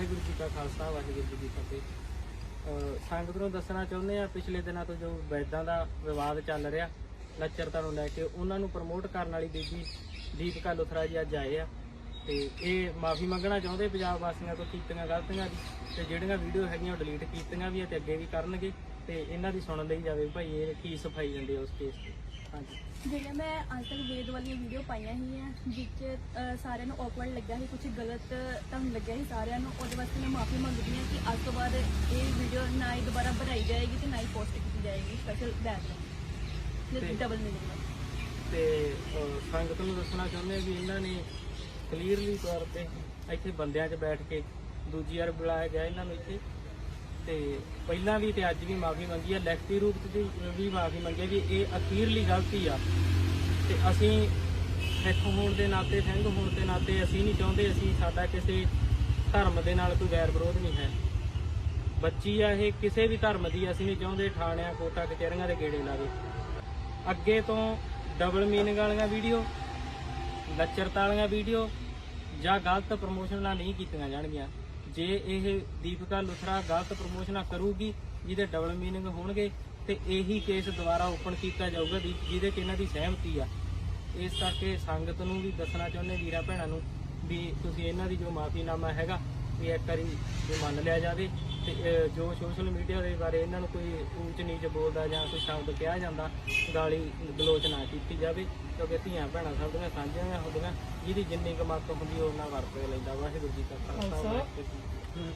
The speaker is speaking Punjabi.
ਵਾਹਿਗੁਰੂ ਜੀ ਕਾ ਖਾਲਸਾ, ਵਾਹਿਗੁਰੂ ਜੀ ਕੀ ਫਤਿਹ। ਸੰਗਤ ਨੂੰ ਦੱਸਣਾ ਚਾਹੁੰਦੇ ਆ ਪਿਛਲੇ ਦਿਨਾਂ ਤੋਂ ਜੋ ਵੈਦਾਂ ਦਾ ਵਿਵਾਦ ਚੱਲ ਰਿਹਾ ਲੱਚਰਤਾ ਨੂੰ ਲੈ ਕੇ, ਉਹਨਾਂ ਨੂੰ ਪ੍ਰਮੋਟ ਕਰਨ ਵਾਲੀ ਬੀਬੀ ਦੀਪਕਾ ਲੁਥਰਾ ਜੀ ਅੱਜ ਆਏ ਆ। ਤੇ ਇਹ ਮਾਫੀ ਮੰਗਣਾ ਚਾਹੁੰਦੇ ਪੰਜਾਬ ਵਾਸੀਆਂ ਤੋਂ, ਕੀਤੀਆਂ ਗਲਤੀਆਂ ਦੀ, ਤੇ ਜਿਹੜੀਆਂ ਵੀਡੀਓ ਹੈਗੀਆਂ ਉਹ ਡਿਲੀਟ ਕੀਤੀਆਂ ਵੀ ਆ ਤੇ ਅੱਗੇ ਵੀ ਕਰਨਗੇ, ਤੇ ਇਹਨਾਂ ਦੀ ਸੁਣਨ ਲਈ ਜਾਵੇ। ਭਾਈ, ਇਹ ਕੀ ਸਫ਼ਾਈ ਜਾਂਦੇ ਆ ਉਸ ਕੇਸ ਤੇ? ਹਾਂਜੀ। ਜਿਹੜੀਆਂ ਮੈਂ ਅੱਜ ਤੱਕ ਵੇਦ ਵਾਲੀਆਂ ਵੀਡੀਓ ਪਾਈਆਂ ਸੀ ਵਿੱਚ ਅਹ, ਸਾਰਿਆਂ ਨੂੰ ਔਕਵਰਡ ਲੱਗਾ ਸੀ ਕੁਝ ਗਲਤ ਤੁਹਾਨੂੰ ਲੱਗਿਆ ਸੀ ਸਾਰਿਆਂ ਨੂੰ ਉਹਦੇ ਵਾਸਤੇ ਮੈਂ ਮਾਫੀ ਮੰਗਦੀ ਹਾਂ ਕਿ ਅੱਜ ਤੋਂ ਬਾਅਦ ਇਹ ਵੀਡੀਓ ਨਾ ਹੀ ਦੁਬਾਰਾ ਬਣਾਈ ਜਾਏਗੀ ਤੇ ਨਾ ਹੀ ਪੋਸਟ ਕੀਤੀ ਜਾਏਗੀ ਸਪੈਸ਼ਲ ਬੈਚ ਤੇ- ਵਿੱਚ ਡਬਲ ਮੀਨਿੰਗ ਤੇ ਅਹ, ਸੰਗਤ ਨੂੰ ਦੱਸਣਾ ਚਾਹੁੰਦੇ ਆ ਵੀ ਇਹਨਾਂ ਨੇ ਕਲੀਅਰਲੀ ਤੌਰ ਤੇ ਇੱਥੇ ਬੰਦਿਆਂ 'ਚ ਬੈਠ ਕੇ ਦੂਜੀ ਵਾਰ ਬੁਲਾਇਆ ਗਿਆ ਇਹਨਾਂ ਨੂੰ ਇੱਥੇ। ਤੇ ਪਹਿਲਾਂ ਵੀ ਤੇ ਅੱਜ ਵੀ ਮਾਫੀ ਮੰਗੀ ਆ, ਲਿਖਤੀ ਰੂਪ 'ਚ ਵੀ- ਮਾਫੀ ਮੰਗੀ ਆ ਵੀ ਇਹ ਅਖੀਰਲੀ ਗਲਤੀ ਆ। ਤੇ ਅਸੀਂ ਸਿੱਖ ਹੋਣ ਦੇ ਨਾਤੇ, ਸਿੰਘ ਹੋਣ ਦੇ ਨਾਤੇ ਅਸੀਂ ਨਹੀਂ ਚਾਹੁੰਦੇ, ਅਸੀਂ ਸਾਡਾ ਕਿਸੇ ਧਰਮ ਦੇ ਨਾਲ ਕੋਈ ਵੈਰ ਵਿਰੋਧ ਨਹੀਂ ਹੈ। ਬੱਚੀ ਆ ਇਹ, ਕਿਸੇ ਵੀ ਧਰਮ ਦੀ ਅਸੀਂ ਨਹੀਂ ਚਾਹੁੰਦੇ, ਠਾਣਿਆਂ, ਕੋਟਾ, ਕਚਹਿਰੀਆਂ ਦੇ ਗੇੜੇ ਲਾਵੇ। ਅੱਗੇ ਤੋਂ ਡਬਲ ਮੀਨਿੰਗ ਵਾਲੀਆਂ ਵੀਡੀਓ ਲੱਚਰਤਾ ਵਾਲੀਆਂ ਵੀਡੀਓ ਜਾਂ ਗਲਤ ਪ੍ਰਮੋਸ਼ਨ ਨਾਲ ਨਹੀਂ ਕੀਤੀਆਂ ਜਾਣਗੀਆਂ। ਜੇ ਇਹ ਦੀਪਿਕਾ ਲੁਥਰਾ ਗਲਤ ਪ੍ਰਮੋਸ਼ਨਾਂ ਕਰੂਗੀ, ਜਿਹਦੇ ਡਬਲ ਮੀਨਿੰਗ ਹੋਣਗੇ, ਤੇ ਇਹੀ ਕੇਸ ਦੁਬਾਰਾ ਓਪਨ ਕੀਤਾ ਜਾਊਗਾ ਦੀ- ਜਿਹਦੇ 'ਚ ਇਹਨਾਂ ਦੀ ਸਹਿਮਤੀ ਆ। ਇਸ ਕਰਕੇ ਸੰਗਤ ਨੂੰ ਵੀ ਦੱਸਣਾ ਚਾਹੁੰਦੇ ਵੀਰਾ ਭੈਣਾਂ ਨੂੰ ਵੀ ਤੁਸੀਂ ਇਹਨਾਂ ਦੀ ਜੋ ਮਾਫੀਨਾਮਾ ਹੈਗਾ ਵੀ ਇੱਕ ਵਾਰੀ ਵੀ ਮੰਨ ਲਿਆ ਜਾਵੇ। ਤੇ ਅਹ, ਜੋ ਸੋਸ਼ਲ ਮੀਡੀਆ ਦੇ ਬਾਰੇ ਇਹਨਾਂ ਨੂੰ ਕੋਈ ਉੱਚ ਨੀਚ ਬੋਲਦਾ ਜਾਂ ਕੋਈ ਸ਼ਬਦ ਕਿਹਾ ਜਾਂਦਾ ਗਾਲੀ ਗਲੋਚ ਨਾ ਕੀਤੀ ਜਾਵੇ ਕਿਉਂਕਿ ਧੀਆਂ ਭੈਣਾਂ ਸਭ ਦੀਆਂ ਸਾਂਝੀਆਂ ਹੁੰਦੀਆਂ ਜਿਹਦੀ ਜਿੰਨੀ ਕੁ ਮੱਤ ਹੁੰਦੀ ਉਹ ਉਹਨਾਂ ਵਰਤ ਲੈਂਦਾ ਵਾਹਿਗੁਰੂ ਜੀ ਕਾ ਖਾਲਸਾ ਵਾਹਿਗੁਰੂ ਜੀ ਕੀ ਫਤਿਹ।